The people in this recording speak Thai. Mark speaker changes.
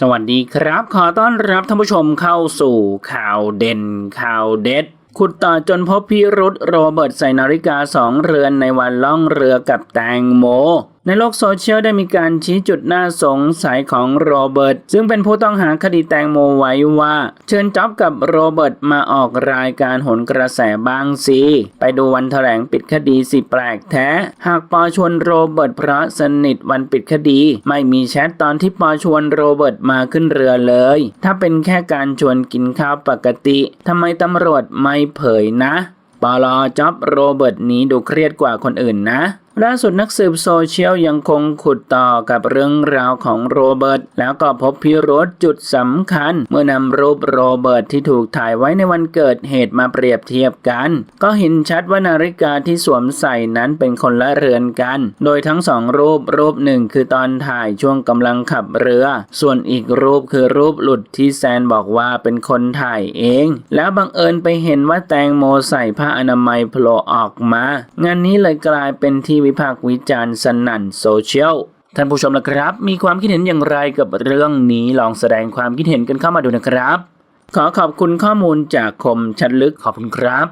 Speaker 1: สวัสดีครับ ขอต้อนรับท่านผู้ชมเข้าสู่ข่าวเด่นข่าวเด็ด ขุดต่อจนพบพิรุษโรเบิร์ตใส่นาฬิกาสองเรือนในวันล่องเรือกับแตงโม ในโลกโซเชียลได้มีการชี้จุดน่าสงสัยของโรเบิร์ตซึ่งเป็นผู้ต้องหาคดีแตงโมไว้ว่า เชิญจ็อบกับโรเบิร์ตมาออกรายการหนกระแสบ้างสิ ไปดูวันแถลงปิดคดีสิแปลกแท้ หากปอชวนโรเบิร์ตเพราะสนิทวันปิดคดี ไม่มีแชทตอนที่ปอชวนโรเบิร์ตมาขึ้นเรือเลย ถ้าเป็นแค่การชวนกินข้าวปกติทำไมตำรวจไม่เผยนะปลอจ็อบโรเบิร์ตนี้ดูเครียดกว่าคนอื่นนะ ล่าสุดนักสืบโซเชียลยังคงขุดต่อกับเรื่องราวของโรเบิร์ตแล้วก็พบพิรุษจุดสำคัญ เมื่อนำรูปโรเบิร์ตที่ถูกถ่ายไว้ในวันเกิดเหตุมาเปรียบเทียบกัน ก็เห็นชัดว่านาฬิกาที่สวมใส่นั้นเป็นคนละเรือนกัน โดยทั้งสองรูปรูปหนึ่งคือตอนถ่ายช่วงกำลังขับเรือ ส่วนอีกรูปคือรูปหลุดที่แซนบอกว่าเป็นคนถ่ายเอง แล้วบังเอิญไปเห็นว่าแตงโมใส่ผ้าอนามัยโผล่ออกมางานนี้เลยกลายเป็นที่วิพากษ์วิจารณ์สนั่นโซเชียลท่านผู้ชมนะครับ มีความคิดเห็นอย่างไรกับเรื่องนี้ลองแสดงความคิดเห็นกันเข้ามาดูนะครับ ขอขอบคุณข้อมูลจากคมชัดลึกขอบคุณครับ